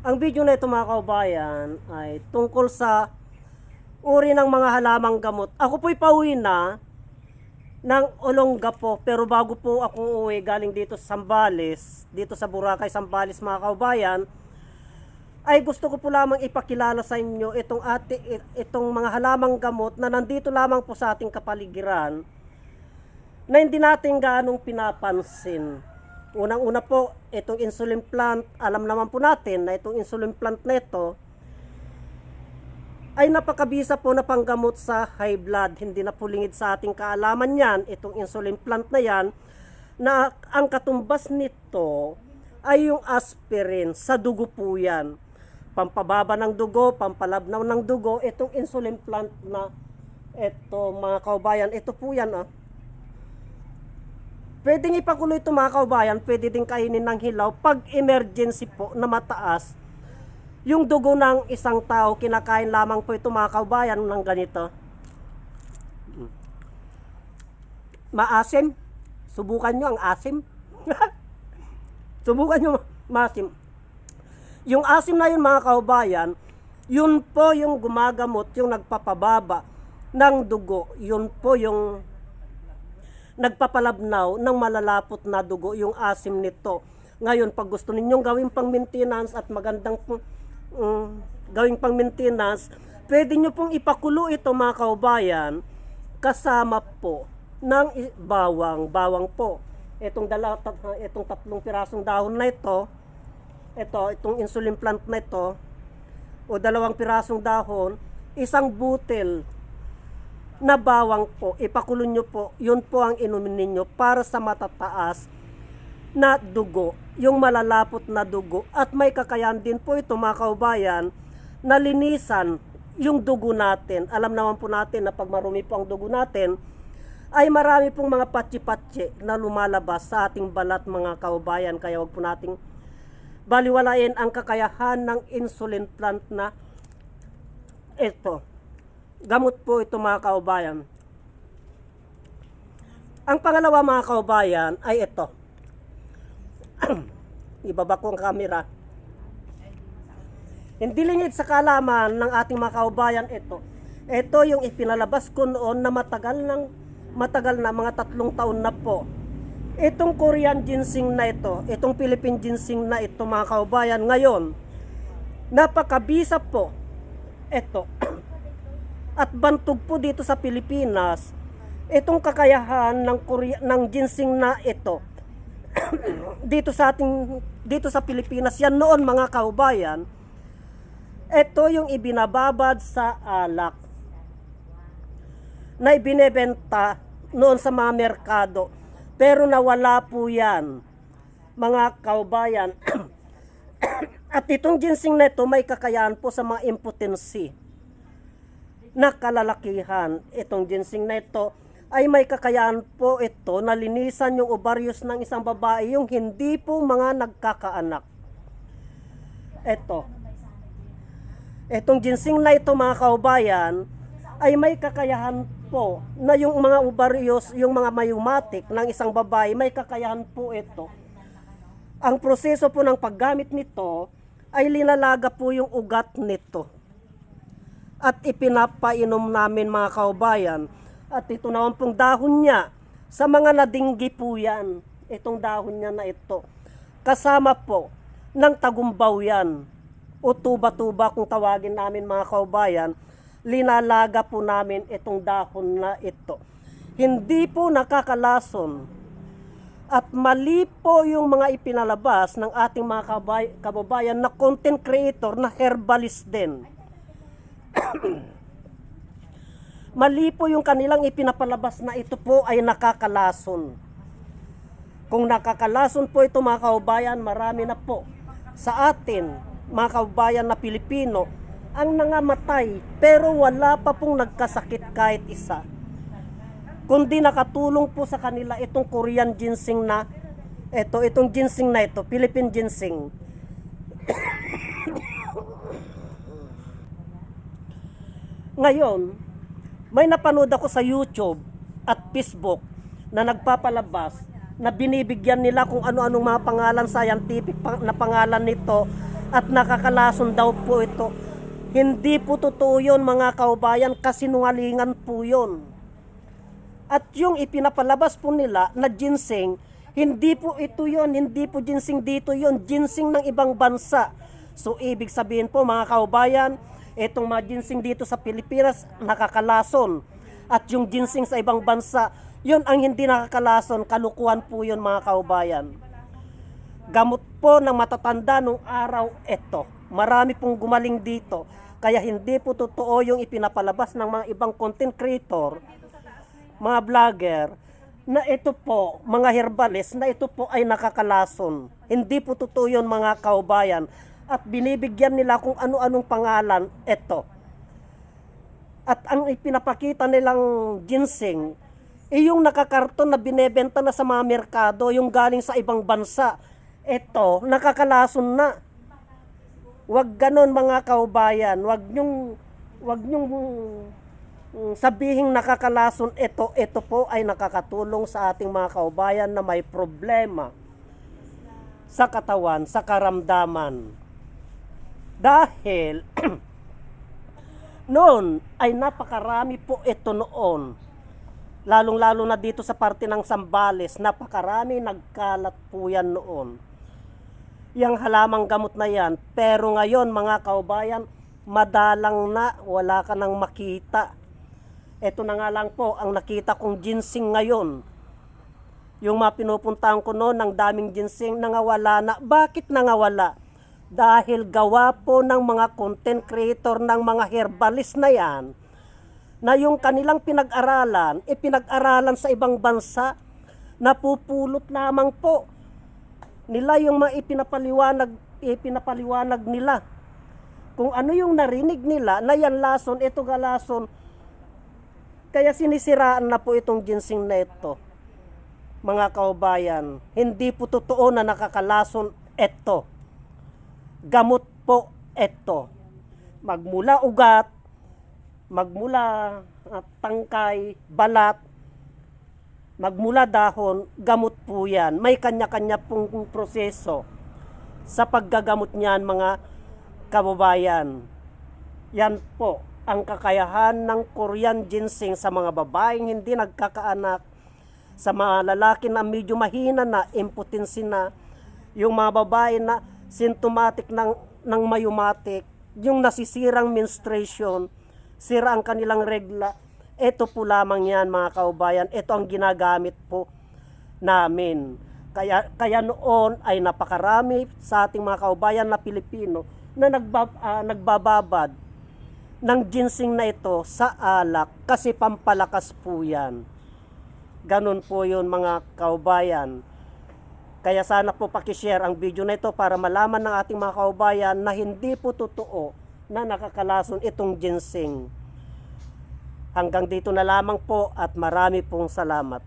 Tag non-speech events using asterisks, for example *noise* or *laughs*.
Ang video na ito mga kaubayan ay tungkol sa uri ng mga halamang gamot. Ako po'y pauwi na ng Olongapo pero bago po ako uwi galing dito sa Sambales, dito sa Boracay, Sambales mga kaubayan, ay gusto ko po lamang ipakilala sa inyo itong ati, itong mga halamang gamot na nandito lamang po sa ating kapaligiran na hindi natin gaanong pinapansin. Unang-una po, itong insulin plant, alam naman po natin na itong insulin plant na ito ay napakabisa po na panggamot sa high blood. Hindi na po lingid sa ating kaalaman yan, itong insulin plant na yan, na ang katumbas nito ay yung aspirin. Sa dugo po yan. Pampababa ng dugo, pampalabnaw ng dugo, itong insulin plant na ito mga kaubayan, ito po yan ah. Pwedeng ipakulo ito mga kaubayan, pwede din kainin ng hilaw pag emergency po na mataas. Yung dugo ng isang tao, kinakain lamang po ito mga kaubayan ng ganito. Maasim. Subukan nyo ang asim. *laughs* Subukan nyo maasim. Yung asim na yun mga kaubayan, yun po yung gumagamot, yung nagpapababa ng dugo. Yun po yung nagpapalabnaw ng malalapot na dugo, yung asim nito. Ngayon, pag gusto ninyong gawing pang maintenance at magandang mm, gawing pang maintenance, pwede nyo pong ipakulo ito mga kaubayan kasama po ng bawang. Bawang po. Itong, dala, tat, itong tatlong pirasong dahon na ito, ito, itong insulin plant na ito, o dalawang pirasong dahon, isang butil na bawang po, ipakulo nyo po, yun po ang inumin ninyo para sa matataas na dugo, yung malalapot na dugo. At may kakayan din po ito mga kaubayan, na linisan yung dugo natin. Alam naman po natin na pag marumi po ang dugo natin, ay marami pong mga patsi-patsi na lumalabas sa ating balat mga kaubayan. Kaya wag po nating baliwalain ang kakayahan ng insulin plant na ito. Gamot po ito mga kaubayan. Ang pangalawa mga kaubayan ay ito. *clears throat* Ibaba ko ang camera. Hindi lingid sa kalaman ng ating mga kaubayan ito. Ito yung ipinalabas ko noon na matagal ng matagal na mga tatlong taon na po. Itong Korean ginseng na ito, itong Philippine ginseng na ito mga kaubayan ngayon, napakabisa po. Ito. *clears throat* At bantog po dito sa Pilipinas, itong kakayahan ng Korea, ng ginseng na ito *clears throat* dito sa ating dito sa Pilipinas yan noon mga kaubayan ito yung ibinababad sa alak na ibinebenta noon sa mga merkado. Pero nawala po yan mga kaubayan. *clears throat* At itong ginseng na ito may kakayahan po sa mga impotency na kalalakihan itong ginseng na ito ay may kakayahan po ito na linisan yung ovaryos ng isang babae yung hindi po mga nagkakaanak. Ito. Itong ginseng na ito mga kaubayan ay may kakayahan po na yung mga ovaryos, yung mga mayumatik ng isang babae, may kakayahan po ito. Ang proseso po ng paggamit nito ay linalaga po yung ugat nito. At ipinapainom namin mga kaubayan at ito naman pong dahon niya. Sa mga nadinggi po yan. Itong dahon niya na ito. Kasama po ng tagumbaw yan. O tuba-tuba kung tawagin namin mga kaubayan. Linalaga po namin itong dahon na ito. Hindi po nakakalason. At mali po yung mga ipinalabas ng ating mga kababayan na content creator na herbalist din. Mali po yung kanilang ipinapalabas na ito po ay nakakalason. Kung nakakalason po ito mga kaubayan, marami na po sa atin, mga kaubayan na Pilipino, ang nangamatay pero wala pa pong nagkasakit kahit isa. Kundi nakatulong po sa kanila itong Korean ginseng na ito, itong ginseng na ito, Philippine ginseng. Ngayon, may napanood ako sa YouTube at Facebook na nagpapalabas na binibigyan nila kung ano-anong mga pangalan scientific na pangalan nito at nakakalason daw po ito. Hindi po totoo yun mga kaubayan, kasinungalingan po yun. At yung ipinapalabas po nila na ginseng, hindi po ito yon, hindi po ginseng dito yon, ginseng ng ibang bansa. So ibig sabihin po mga kaubayan, itong mga ginseng dito sa Pilipinas nakakalason. At yung ginseng sa ibang bansa, yun ang hindi nakakalason, kalukuhan po yun mga kaubayan. Gamot po ng matatanda nung araw ito. Marami pong gumaling dito. Kaya hindi po totoo yung ipinapalabas ng mga ibang content creator mga vlogger na ito po, mga herbalist, na ito po ay nakakalason. Hindi po totoo yun mga kaubayan. At binibigyan nila kung ano-anong pangalan, ito. At ang ipinapakita nilang ginseng, eh yung nakakarton na binebenta na sa mga merkado, yung galing sa ibang bansa, ito, nakakalason na. Wag ganon mga kaubayan, wag nyong, wag nyong Mm, sabihing nakakalason ito, ito po ay nakakatulong sa ating mga kaubayan na may problema sa katawan, sa karamdaman. Dahil *clears throat* noon ay napakarami po ito noon. Lalong-lalo na dito sa parte ng Sambales, napakarami nagkalat po yan noon. Yang halamang gamot na yan. Pero ngayon mga kaubayan, madalang na, wala ka nang makita. Ito na nga lang po ang nakita kong ginseng ngayon. Yung mga pinupuntahan ko noon ng daming ginseng nangawala na. Bakit nangawala? Dahil gawa po ng mga content creator ng mga herbalist na yan na yung kanilang pinag-aralan, ipinag-aralan sa ibang bansa, napupulot lamang po nila yung mga ipinapaliwanag, ipinapaliwanag nila. Kung ano yung narinig nila, na yan lason, ito galason, kaya sinisiraan na po itong ginseng na ito. Mga kaubayan, hindi po totoo na nakakalason ito. Gamot po ito. Magmula ugat, magmula ah, tangkay, balat, magmula dahon, gamot po yan. May kanya-kanya pong proseso sa paggagamot niyan mga kababayan. Yan po ang kakayahan ng Korean ginseng sa mga babaeng hindi nagkakaanak, sa mga lalaki na medyo mahina na, impotency na, yung mga babae na symptomatic ng, ng mayumatic, yung nasisirang menstruation, sira ang kanilang regla, ito po lamang yan mga kaubayan, ito ang ginagamit po namin. Kaya, kaya noon ay napakarami sa ating mga kaubayan na Pilipino na nagbab, ah, nagbababad ng ginseng na ito sa alak kasi pampalakas po yan. Ganun po yun mga kaubayan. Kaya sana po pakishare ang video na ito para malaman ng ating mga kaubayan na hindi po totoo na nakakalason itong ginseng. Hanggang dito na lamang po at marami pong salamat.